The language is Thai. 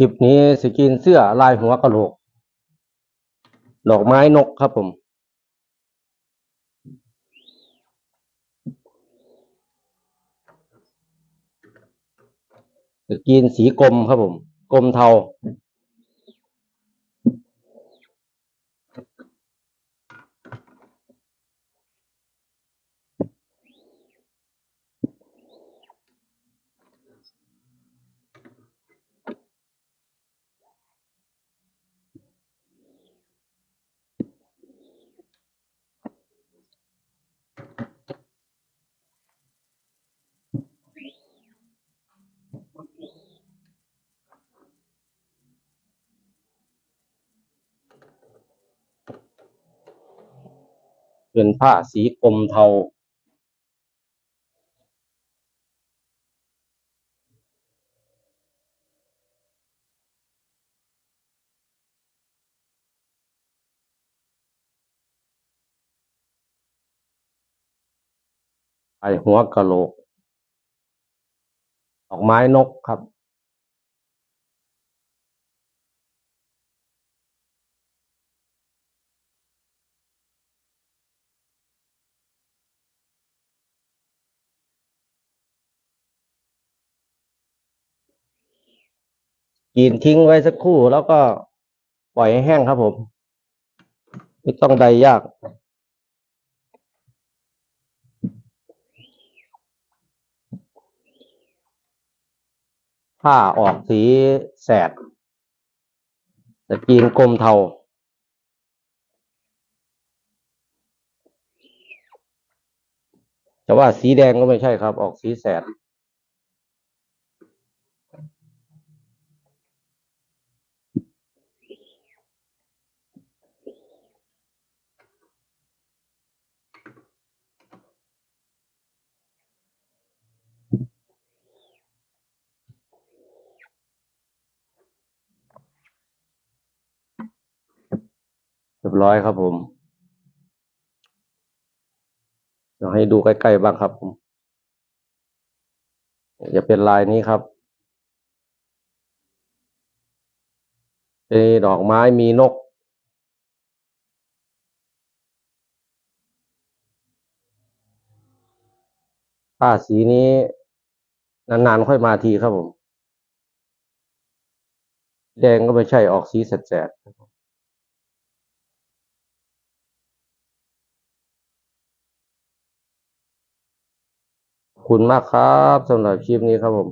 คลิปนี้สกินเสื้อลายหัวกะโหลก ดอกไม้นกครับผม สกินสีกรมครับผมกรมเทา เป็นผ้าสีกรมเทา ไอหัวกะโหลก ดอกไม้นกครับ กินทิ้งไว้สักครู่แล้วก็ปล่อยให้แห้งครับผมไม่ต้องใดยากผ้าออกสีแสดแต่กีนกลมเทา แต่ว่าสีแดงก็ไม่ใช่ครับ ออกสีแสด เรียบร้อยครับผมเดี๋ยวให้ดูใกล้ๆบ้างครับผมจะเป็นลายนี้ครับเป็นดอกไม้มีนก ผ้าสีนี้ นานๆค่อยมาทีครับผม แดงก็ไม่ใช่ออกสีแสดๆ ขอบ คุณมากครับสำหรับคลิปนี้ครับผม